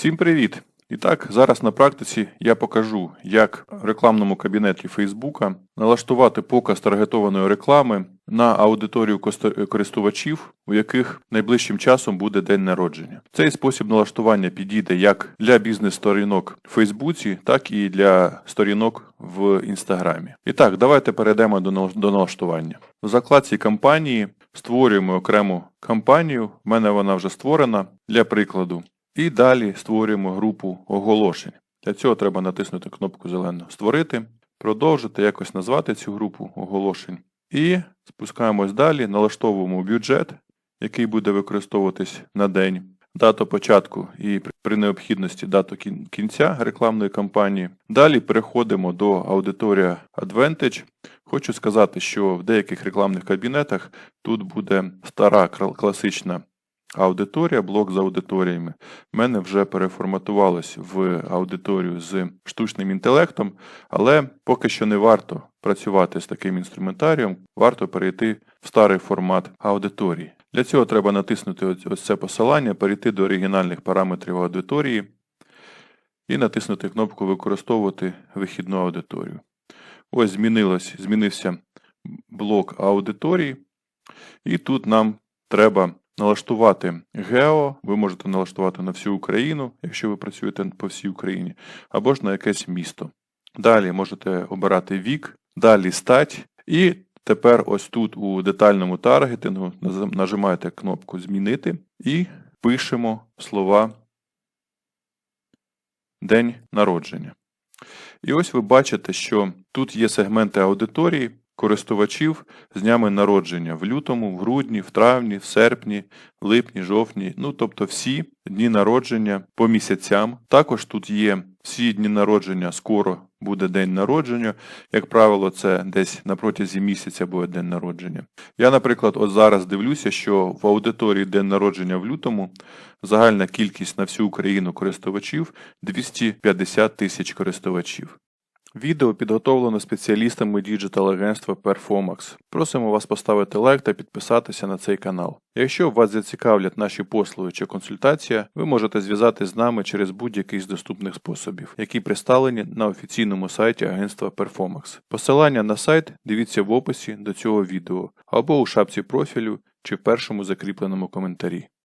Всім привіт! І так, зараз на практиці я покажу, як в рекламному кабінеті Фейсбука налаштувати показ таргетованої реклами на аудиторію користувачів, у яких найближчим часом буде день народження. Цей спосіб налаштування підійде як для бізнес-сторінок в Фейсбуці, так і для сторінок в Інстаграмі. І так, давайте перейдемо до до налаштування. В закладці кампанії створюємо окрему кампанію. В мене вона вже створена для прикладу. І далі створюємо групу оголошень. Для цього треба натиснути кнопку зелену Створити, продовжити якось назвати цю групу оголошень. І спускаємось далі, налаштовуємо бюджет, який буде використовуватись на день, дату початку і при- необхідності дату кінця рекламної кампанії. Далі переходимо до аудиторія Advantage. Хочу сказати, що в деяких рекламних кабінетах тут буде стара класична аудиторія, блок з аудиторіями. В мене вже переформатувалось в аудиторію з штучним інтелектом, але поки що не варто працювати з таким інструментарієм, варто перейти в старий формат аудиторії. Для цього треба натиснути ось це посилання, перейти до оригінальних параметрів аудиторії і натиснути кнопку Використовувати вихідну аудиторію. Ось змінилось, змінився блок аудиторії, і тут нам треба налаштувати гео, ви можете налаштувати на всю Україну, якщо ви працюєте по всій Україні, або ж на якесь місто. Далі можете обирати вік, далі стать, і тепер ось тут у детальному таргетингу нажимаєте кнопку Змінити і пишемо слова День народження. І ось ви бачите, що тут є сегменти аудиторії користувачів з днями народження в лютому, в грудні, в травні, в серпні, липні, жовтні, ну тобто всі дні народження по місяцям. Також тут є всі дні народження, скоро буде день народження. Як правило, це десь на протязі місяця буде день народження. Я, наприклад, от зараз дивлюся, що в аудиторії день народження в лютому загальна кількість на всю Україну користувачів 250 тисяч користувачів. Відео підготовлено спеціалістами діджитал-агентства Performax. Просимо вас поставити лайк та підписатися на цей канал. Якщо вас зацікавлять наші послуги чи консультація, ви можете зв'язатись з нами через будь-який з доступних способів, які представлені на офіційному сайті агентства Performax. Посилання на сайт дивіться в описі до цього відео або у шапці профілю чи в першому закріпленому коментарі.